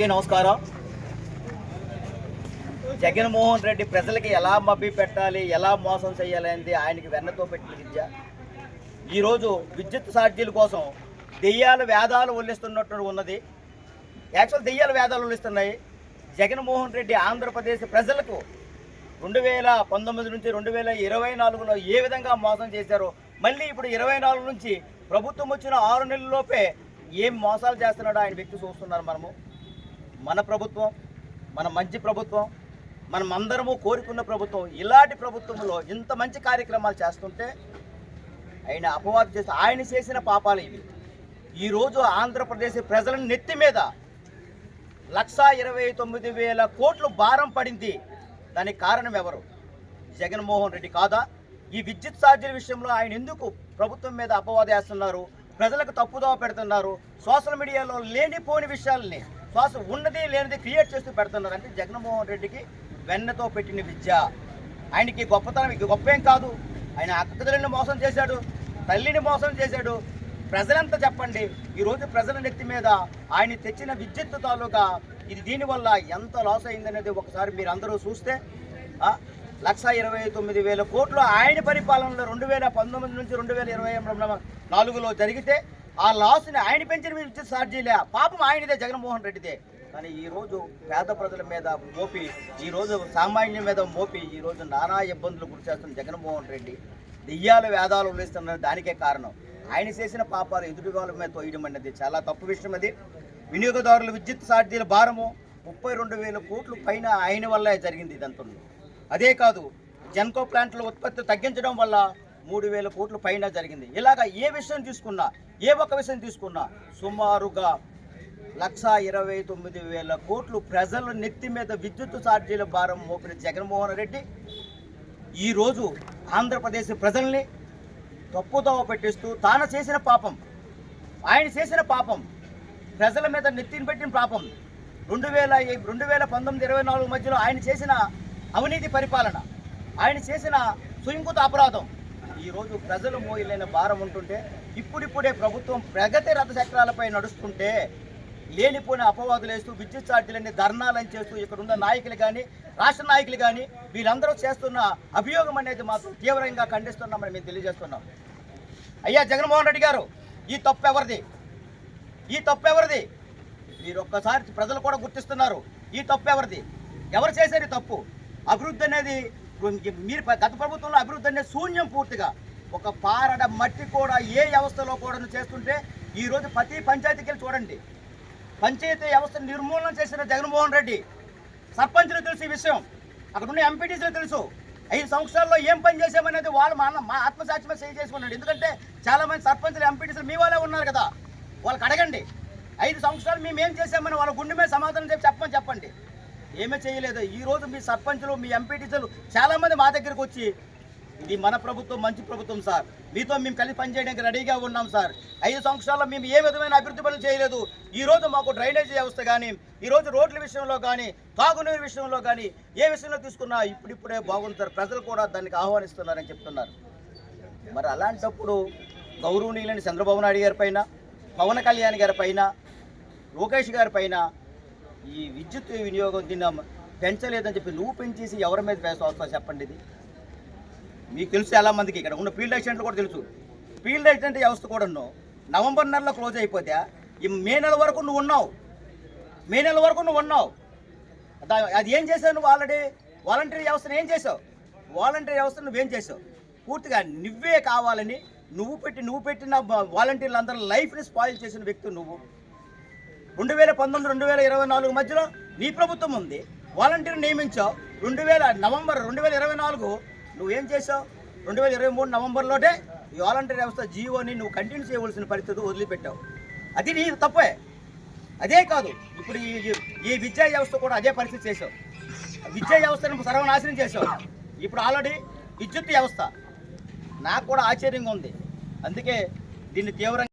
అందరికీ నమస్కారం. జగన్మోహన్ రెడ్డి ప్రజలకి ఎలా మబ్బి పెట్టాలి ఎలా మోసం చేయాలనేది ఆయనకి వెన్నతో పెట్టిన విద్య. ఈరోజు విద్యుత్ ఛార్జీల కోసం దెయ్యాల వేదాలు ఒల్లిస్తున్నట్టు ఉన్నది. యాక్చువల్ దెయ్యాల వేదాలు ఒల్లిస్తున్నాయి జగన్మోహన్ రెడ్డి ఆంధ్రప్రదేశ్ ప్రజలకు రెండు వేల పంతొమ్మిది నుంచి రెండు వేల ఇరవై నాలుగులో ఏ విధంగా మోసం చేశారో మళ్ళీ ఇప్పుడు ఇరవై నాలుగు నుంచి ప్రభుత్వం వచ్చిన ఆరు నెలల్లోపే ఏం మోసాలు చేస్తున్నాడో ఆయన వ్యక్తి చూస్తున్నారు మనము. మన ప్రభుత్వం మన మంచి ప్రభుత్వం మనం అందరము కోరుకున్న ప్రభుత్వం ఇలాంటి ప్రభుత్వంలో ఇంత మంచి కార్యక్రమాలు చేస్తుంటే ఆయన అపవాదం చేస్తే ఆయన చేసిన పాపాలు ఇవి. ఈరోజు ఆంధ్రప్రదేశ్ ప్రజల నెత్తి మీద లక్షా ఇరవై తొమ్మిది వేల కోట్లు భారం పడింది. దానికి కారణం ఎవరు? జగన్మోహన్ రెడ్డి కాదా? ఈ విద్యుత్ ఛార్జీల విషయంలో ఆయన ఎందుకు ప్రభుత్వం మీద అపవాదం వేస్తున్నారు? ప్రజలకు తప్పుదోవ పెడుతున్నారు? సోషల్ మీడియాలో లేనిపోని విషయాల్ని శ్వాస ఉన్నది లేనిది క్రియేట్ చేస్తూ పెడుతున్నారు అంటే జగన్మోహన్ రెడ్డికి వెన్నతో పెట్టిన విద్య. ఆయనకి గొప్పతనం గొప్పేం గొప్ప ఏం కాదు. ఆయన అక్కదలని మోసం చేశాడు తల్లిని మోసం చేశాడు. ప్రజలంతా చెప్పండి ఈరోజు ప్రజల నెత్తి మీద ఆయన తెచ్చిన విద్యుత్ తాలూకా ఇది దీనివల్ల ఎంత లాస్ అయిందనేది ఒకసారి మీరు అందరూ చూస్తే లక్ష ఇరవై తొమ్మిది వేల కోట్లు ఆయన పరిపాలనలో రెండు వేల పంతొమ్మిది నుంచి రెండు వేల ఇరవై నాలుగులో జరిగితే ఆ లాస్ని ఆయన పెంచిన విద్యుత్ ఛార్జీలే పాపం ఆయనదే జగన్మోహన్ రెడ్డిదే. కానీ ఈ రోజు పేద ప్రజల మీద మోపి ఈ రోజు సామాన్యుల మీద మోపి ఈ రోజు నానా ఇబ్బందులు గురి చేస్తున్న జగన్మోహన్ రెడ్డి దెయ్యాల వేదాలు ఉల్లిస్తున్న దానికే కారణం. ఆయన చేసిన పాపాలు ఎదుటి వాళ్ళ మీద తోయడం అనేది చాలా తప్పు విషయం అది. వినియోగదారుల విద్యుత్ ఛార్జీల భారము ముప్పై రెండు వేల కోట్లు పైన ఆయన వల్లే జరిగింది ఇదంతా. అదే కాదు జెన్కో ప్లాంట్ల ఉత్పత్తి తగ్గించడం వల్ల మూడు వేల కోట్ల పైన జరిగింది. ఇలాగా ఏ విషయం తీసుకున్నా ఏ ఒక్క విషయం తీసుకున్నా సుమారుగా లక్ష ఇరవై తొమ్మిది వేల కోట్లు ప్రజల నెత్తి మీద విద్యుత్ ఛార్జీల భారం మోపిన జగన్మోహన్ రెడ్డి ఈరోజు ఆంధ్రప్రదేశ్ ప్రజల్ని తప్పుదోవ పెట్టిస్తూ తాను చేసిన పాపం ఆయన చేసిన పాపం ప్రజల మీద నెత్తిని పెట్టిన పాపం రెండు వేల రెండు వేల పంతొమ్మిది ఇరవై నాలుగు మధ్యలో ఆయన చేసిన అవినీతి పరిపాలన ఆయన చేసిన సుయింకుత అపరాధం ఈరోజు ప్రజలు మోయలేని భారం ఉంటుంటే ఇప్పుడిప్పుడే ప్రభుత్వం ప్రగతి రథ చక్రాలపై నడుస్తుంటే లేనిపోయిన అపవాదులు వేస్తూ విద్యుత్ ఛార్జీలన్నీ ధర్నాలని చేస్తూ ఇక్కడ ఉన్న నాయకులు కానీ రాష్ట్ర నాయకులు కానీ వీళ్ళందరూ చేస్తున్న అభియోగం అనేది మాత్రం తీవ్రంగా ఖండిస్తున్నామని మేము తెలియజేస్తున్నాం. అయ్యా జగన్మోహన్ రెడ్డి గారు ఈ తప్పు ఎవరిది? ఈ తప్పు ఎవరిది? మీరు ఒక్కసారి ప్రజలు కూడా గుర్తిస్తున్నారు. ఈ తప్పు ఎవరిది? ఎవరు చేశారు తప్పు? అభివృద్ధి అనేది మీరు గత ప్రభుత్వంలో అభివృద్ధి అనేది శూన్యం పూర్తిగా. ఒక పారడ మట్టి కూడా ఏ వ్యవస్థలో కూడా చేస్తుంటే ఈరోజు ప్రతి పంచాయతీకి వెళ్ళి చూడండి. పంచాయతీ వ్యవస్థ నిర్మూలన చేసిన జగన్మోహన్ రెడ్డి సర్పంచులు తెలుసు ఈ విషయం. అక్కడ ఉన్న ఎంపీటీసీలు తెలుసు. ఐదు సంవత్సరాల్లో ఏం పని చేసామనేది వాళ్ళు మా మా ఆత్మసాక్ష్యమే చేయి చేసుకున్నాడు. ఎందుకంటే చాలామంది సర్పంచులు ఎంపీటీసీలు మీ వాళ్ళే ఉన్నారు కదా. వాళ్ళకి అడగండి. ఐదు సంవత్సరాలు మేము ఏం చేసామని వాళ్ళ గుండె మీద సమాధానం చెప్పి చెప్పమని చెప్పండి. ఏమీ చేయలేదు. ఈ రోజు మీ సర్పంచ్లు మీ ఎంపీటీసీలు చాలామంది మా దగ్గరికి వచ్చి ఇది మన ప్రభుత్వం మంచి ప్రభుత్వం సార్. మీతో మేము కలిసి పనిచేయడానికి రెడీగా ఉన్నాం సార్. ఐదు సంవత్సరాల్లో మేము ఏ విధమైన అభివృద్ధి పనులు చేయలేదు. ఈ రోజు మాకు డ్రైనేజీ వ్యవస్థ కానీ ఈ రోజు రోడ్ల విషయంలో కానీ తాగునీరు విషయంలో కానీ ఏ విషయంలో తీసుకున్నా ఇప్పుడిప్పుడే బాగుంది సార్. ప్రజలు కూడా దానికి ఆహ్వానిస్తున్నారని చెప్తున్నారు. మరి అలాంటప్పుడు గౌరవనీయులని చంద్రబాబు నాయుడు గారి పైన పవన్ కళ్యాణ్ గారి పైన లోకేష్ గారి పైన ఈ విద్యుత్ వినియోగం దీన్ని పెంచలేదని చెప్పి నువ్వు పెంచేసి ఎవరి మీద వేస్తావు చెప్పండి ఇది? మీకు తెలుసు చాలా మందికి ఇక్కడ ఉన్న ఫీల్డ్ యాక్సిడెంట్లు కూడా తెలుసు. ఫీల్డ్ యాక్సిడెంట్ వ్యవస్థ కూడా నవంబర్ నెలలో క్లోజ్ అయిపోతే ఈ మే నెల వరకు నువ్వు ఉన్నావు. మే నెల వరకు నువ్వు ఉన్నావు. దా- అది ఏం చేసావు నువ్వు ఆల్రెడీ వాలంటీర్ వ్యవస్థను ఏం చేసావు? వాలంటీర్ వ్యవస్థను నువ్వేం చేసావు? పూర్తిగా నువ్వే కావాలని నువ్వు పెట్టి నువ్వు పెట్టిన వాలంటీర్లు అందరూ లైఫ్ని స్పాయిల్ చేసిన వ్యక్తి నువ్వు. రెండు వేల పంతొమ్మిది రెండు వేల ఇరవై నాలుగు మధ్యలో నీ ప్రభుత్వం ఉంది. వాలంటీర్ నియమించావు రెండు వేల నవంబర్ రెండు వేల ఇరవై నాలుగు నువ్వేం చేసావు రెండు వేల ఇరవై మూడు నవంబర్లోనే ఈ వాలంటీర్ వ్యవస్థ జీవోని నువ్వు కంటిన్యూ చేయవలసిన పరిస్థితి వదిలిపెట్టావు. అది నీ తప్పే. అదే కాదు ఇప్పుడు ఈ ఈ- ఈ విద్యా వ్యవస్థ కూడా అదే పరిస్థితి చేసావు విద్యా వ్యవస్థను సర్వనాశనం చేసావు ఇప్పుడు ఆల్రెడీ విద్యుత్ వ్యవస్థ. నాకు కూడా ఆశ్చర్యంగా ఉంది. అందుకే దీన్ని తీవ్రంగా